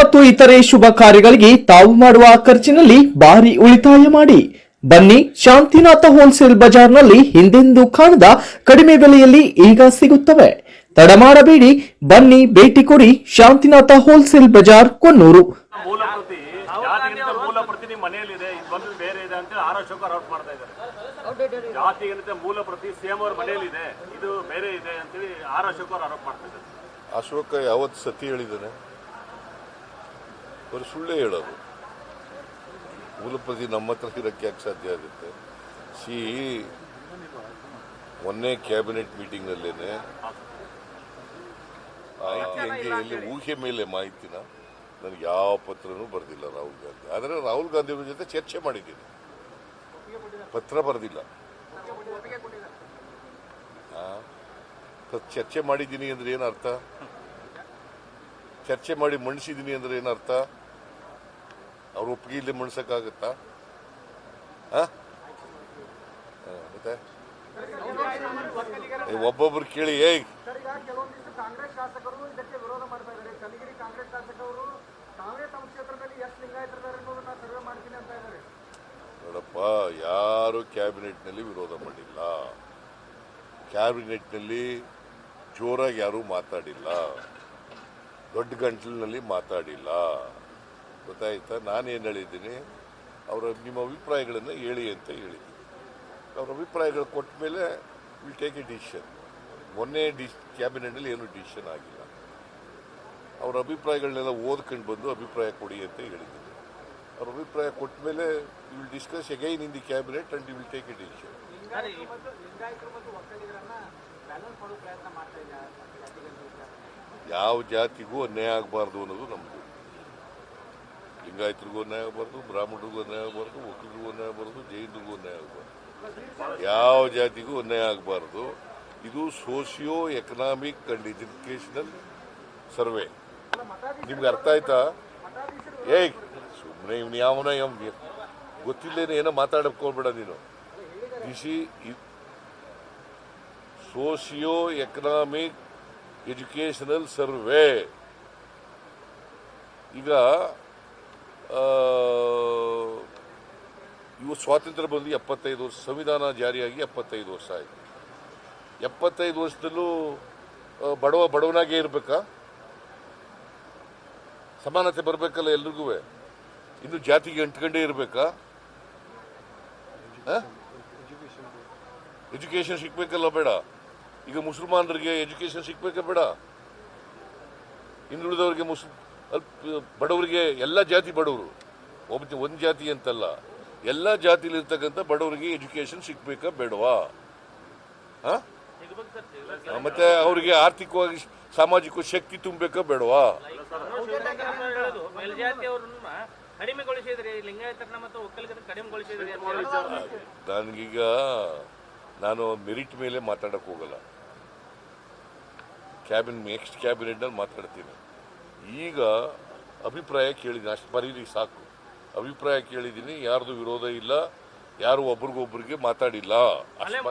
ಮತ್ತು ಇತರೆ ಶುಭ ಕಾರ್ಯಗಳಿಗೆ ತಾವು ಮಾಡುವ ಖರ್ಚಿನಲ್ಲಿ ಭಾರಿ ಉಳಿತಾಯ ಮಾಡಿ. ಬನ್ನಿ ಶಾಂತಿನಾಥ ಹೋಲ್ಸೇಲ್ ಬಜಾರ್ನಲ್ಲಿ ಹಿಂದೆಂದೂ ಕಾಣದ ಕಡಿಮೆ ಬೆಲೆಯಲ್ಲಿ ಈಗ ಸಿಗುತ್ತವೆ. ತಡ ಮಾಡಬೇಡಿ. ಬನ್ನಿ ಭೇಟಿ ಕೊಡಿ ಶಾಂತಿನಾಥ ಹೋಲ್ಸೇಲ್ ಬಜಾರ್ ಕೊನ್ನೂರು. ಮೂಲ ಪ್ರತಿ ಅವ್ರ ಮನೆಯಲ್ಲಿದೆ. ಇದು ಬೇರೆ ಇದೆ ಅಂತೇಳಿ ಆರ್ ಅವ್ರು ಆರೋಪ ಮಾಡ್ತಾ ಇದ್ದಾರೆ. ಅಶೋಕ ಯಾವತ್ತು ಸತಿ ಹೇಳಿದ್ದಾನೆ? ಅವರು ಸುಳ್ಳೇ ಹೇಳೋದು. ಮೂಲಪ್ರತಿ ನಮ್ಮ ಹತ್ರ ಇರೋಕ್ಕೆ ಯಾಕೆ ಸಾಧ್ಯ ಆಗುತ್ತೆ? ಸಿ ಮೊನ್ನೆ ಕ್ಯಾಬಿನೆಟ್ ಮೀಟಿಂಗ್ನಲ್ಲೇನೆ ಮಾಹಿತಿ ಹೆಂಗೆ ಎಲ್ಲಿ ಊಹೆ ಮೇಲೆ ಮಾಹಿತಿನ ನನಗೆ ಯಾವ ಪತ್ರನೂ ಬರೆದಿಲ್ಲ ರಾಹುಲ್ ಗಾಂಧಿ. ಆದರೆ ರಾಹುಲ್ ಗಾಂಧಿ ಅವ್ರ ಜೊತೆ ಚರ್ಚೆ ಮಾಡಿದ್ದೀನಿ. ಪತ್ರ ಬರೆದಿಲ್ಲ? ಚರ್ಚೆ ಮಾಡಿದ್ದೀನಿ ಅಂದ್ರೆ ಏನು ಅರ್ಥ? ಚರ್ಚೆ ಮಾಡಿ ಮಂಡಿಸಿದ್ದೀನಿ ಅಂದ್ರೆ ಏನು ಅರ್ಥ? ಅವ್ರ ಒಪ್ಪಿಗೆ ಇಲ್ಲಿ ಮಣ್ಸಕ್ಕಾಗತ್ತಾ ಹಾಂ ಮತ್ತೆ? ಒಬ್ಬೊಬ್ರು ಕೇಳಿ ಇದ್ದಾರೆ ನೋಡಪ್ಪ, ಯಾರು ಕ್ಯಾಬಿನೆಟ್ನಲ್ಲಿ ವಿರೋಧ ಮಾಡಿಲ್ಲ. ಕ್ಯಾಬಿನೆಟ್ನಲ್ಲಿ ಜೋರಾಗಿ ಯಾರೂ ಮಾತಾಡಿಲ್ಲ. ದೊಡ್ಡ ಗಂಟಲಿನಲ್ಲಿ ಮಾತಾಡಿಲ್ಲ. ಗೊತ್ತಾಯ್ತಾ? ನಾನೇನು ಹೇಳಿದ್ದೀನಿ? ಅವರ ನಿಮ್ಮ ಅಭಿಪ್ರಾಯಗಳನ್ನು ಹೇಳಿ ಅಂತ ಹೇಳಿದ್ದೀನಿ ಅವ್ರ ಅಭಿಪ್ರಾಯಗಳು ಕೊಟ್ಟ ಮೇಲೆ ವಿಲ್ ಟೇಕ್ ಎ ಡಿಸಿಷನ್ ಮೊನ್ನೆ ಡಿ ಕ್ಯಾಬಿನೆಟ್ನಲ್ಲಿ ಏನು ಡಿಸಿಷನ್ ಆಗಿಲ್ಲ. ಅವ್ರ ಅಭಿಪ್ರಾಯಗಳನ್ನೆಲ್ಲ ಓದ್ಕೊಂಡು ಬಂದು ಅಭಿಪ್ರಾಯ ಕೊಡಿ ಅಂತ ಹೇಳಿದ್ದೀನಿ. ಅವ್ರ ಅಭಿಪ್ರಾಯ ಕೊಟ್ಟ ಮೇಲೆ will discuss again in the cabinet and will take a decision ಯಾವ ಜಾತಿಗೂ ಅನ್ಯಾಯ ಆಗಬಾರ್ದು ಅನ್ನೋದು ನಮ್ಮದು ಲಿಂಗಾಯತರಿಗೂ ಅನ್ಯಾಯ ಆಗಬಾರ್ದು, ಬ್ರಾಹ್ಮಣರಿಗೂ ಅನ್ಯಾಯ ಆಗಬಾರ್ದು ಒಕ್ಕಲಿಗೂ ಅನ್ಯಾಯ ಆಗಬಾರ್ದು, ಜೈನರಿಗೂ ಅನ್ಯಾಯ ಆಗಬಾರ್ದು. ಯಾವ ಜಾತಿಗೂ ಅನ್ಯಾಯ ಆಗಬಾರ್ದು. ಇದು socio economic and educational survey. ನಿಮ್ಗೆ ಅರ್ಥ ಆಯ್ತಾ? ಏಯ್ ಸುಮ್ಮನೆ ಇವ್ನು ಯಾವನ ಯಾವ ಗೊತ್ತಿಲ್ಲೇನೆ ಏನೋ ಮಾತಾಡಕ್ ಹೋಗ್ಬೇಡ ನೀನು this is socio economic educational survey. ಈಗ ಇವು ಸ್ವಾತಂತ್ರ್ಯ ಬಂದು ಎಪ್ಪತ್ತೈದು ವರ್ಷ, ಸಂವಿಧಾನ ಜಾರಿಯಾಗಿ ಎಪ್ಪತ್ತೈದು ವರ್ಷ ಆಯಿತು. ಎಪ್ಪತ್ತೈದು ವರ್ಷದಲ್ಲೂ ಬಡವ ಬಡವನಾಗೆ ಇರಬೇಕಾ? ಸಮಾನತೆ ಬರಬೇಕಲ್ಲ ಎಲ್ರಿಗೂ? ಇನ್ನು ಜಾತಿಗೆ ಅಂಟ್ಕೊಂಡೇ ಇರಬೇಕಾ? ಎಜುಕೇಶನ್ ಸಿಗ್ಬೇಕಲ್ಲ ಬೇಡ. ಈಗ ಮುಸಲ್ಮಾನರಿಗೆ ಎಜುಕೇಶನ್ ಸಿಕ್ಬೇಕಾ ಬೇಡ. ಹಿಂದುಳಿದವರಿಗೆ ಮುಸ್ಲಿಂ ಅಲ್ಪ ಬಡವರಿಗೆ ಎಲ್ಲ ಜಾತಿ ಬಡವರು, ಒಬ್ಬ ಒಂದು ಜಾತಿ ಅಂತಲ್ಲ, ಎಲ್ಲ ಜಾತಿಲಿರ್ತಕ್ಕಂಥ ಬಡವರಿಗೆ ಎಜುಕೇಶನ್ ಸಿಗ್ಬೇಕಾ ಬೇಡವಾ? ಮತ್ತೆ ಅವರಿಗೆ ಆರ್ಥಿಕವಾಗಿ ಸಾಮಾಜಿಕ ಶಕ್ತಿ ತುಂಬಬೇಕಾ ಬೇಡವಾ. ನನಗೀಗ ನಾನು ಮೆರಿಟ್ ಮೇಲೆ ಮಾತಾಡಕ್ ಹೋಗಲ್ಲ. ಕ್ಯಾಬಿನ್, ನೆಕ್ಸ್ಟ್ ಕ್ಯಾಬಿನೆಟ್ನಲ್ಲಿ ಮಾತಾಡ್ತೀನಿ. ಈಗ ಅಭಿಪ್ರಾಯ ಕೇಳಿದ್ದೀನಿ. ಅಷ್ಟು ಬರೀರಿ ಸಾಕು. ಅಭಿಪ್ರಾಯ ಕೇಳಿದ್ದೀನಿ. ಯಾರ್ದು ವಿರೋಧ ಇಲ್ಲ ಯಾರು ಒಬ್ರಿಗೊಬ್ರಿಗೆ ಮಾತಾಡಿಲ್ಲ. ಅಷ್ಟು